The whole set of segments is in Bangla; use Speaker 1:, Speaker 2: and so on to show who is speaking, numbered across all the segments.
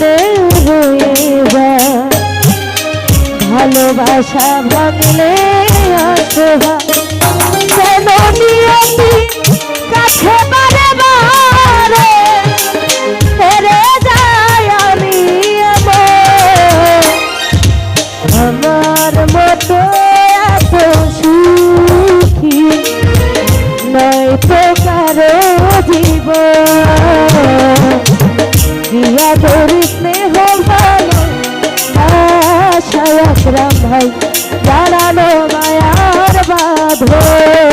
Speaker 1: মনে ভালোবাসা ভাঙলে অসভা কেন নিয়তি কাছে বারে বারে হেরে যায় আমি আমার মতো এত সুখী নয় তো কারও জীবন राम भाई जाना लो माया बाधो।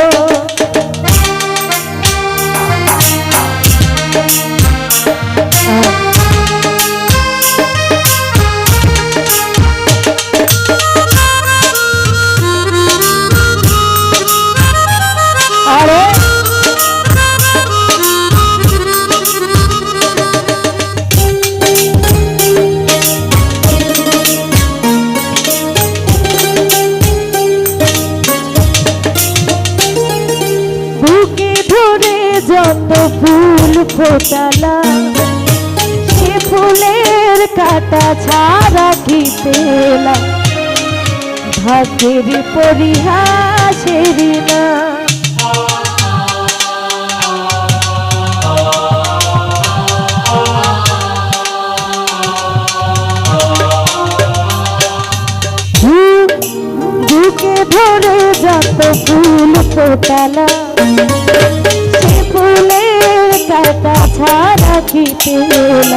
Speaker 1: ধরে যত ফুল ফোটালা, সে ফুলের কাটা ছাড়া কি পেলাম ভাগ্যের পরিহাসের না। ধরে যত ফুল ফোটালা কাটা ছাড়া কি পেলাম।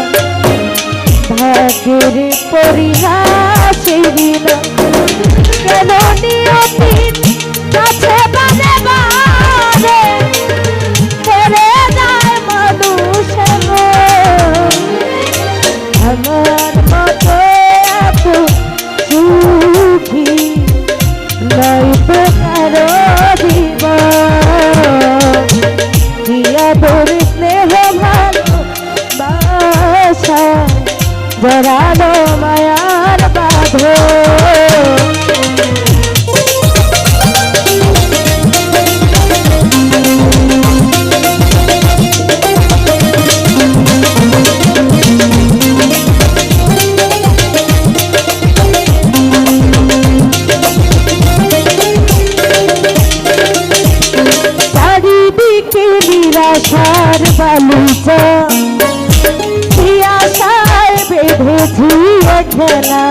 Speaker 1: ভাগ্যের পরিহাসের না কেন নিয়তির নিরাশার বালুচা আশায় বেঁধেছি খেলা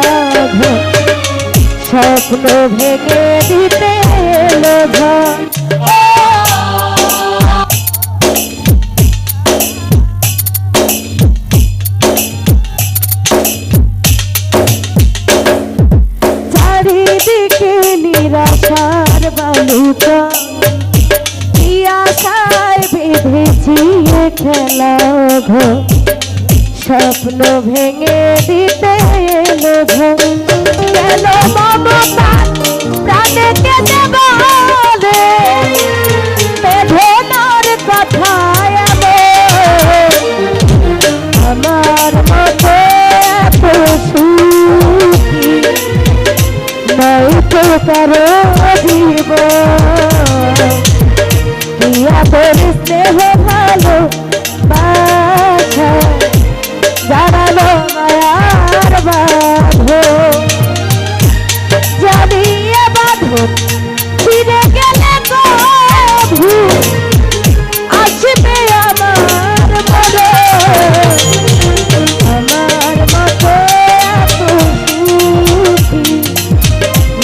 Speaker 1: স্বপ্ন ভেঙে দিতে এলো বেঁধেছি এ খেলা ঘর। স্বপ্ন ভেঙে দিতে এলো ঝড়। কেন কথায় আমার মতো এত সুখী তো কারও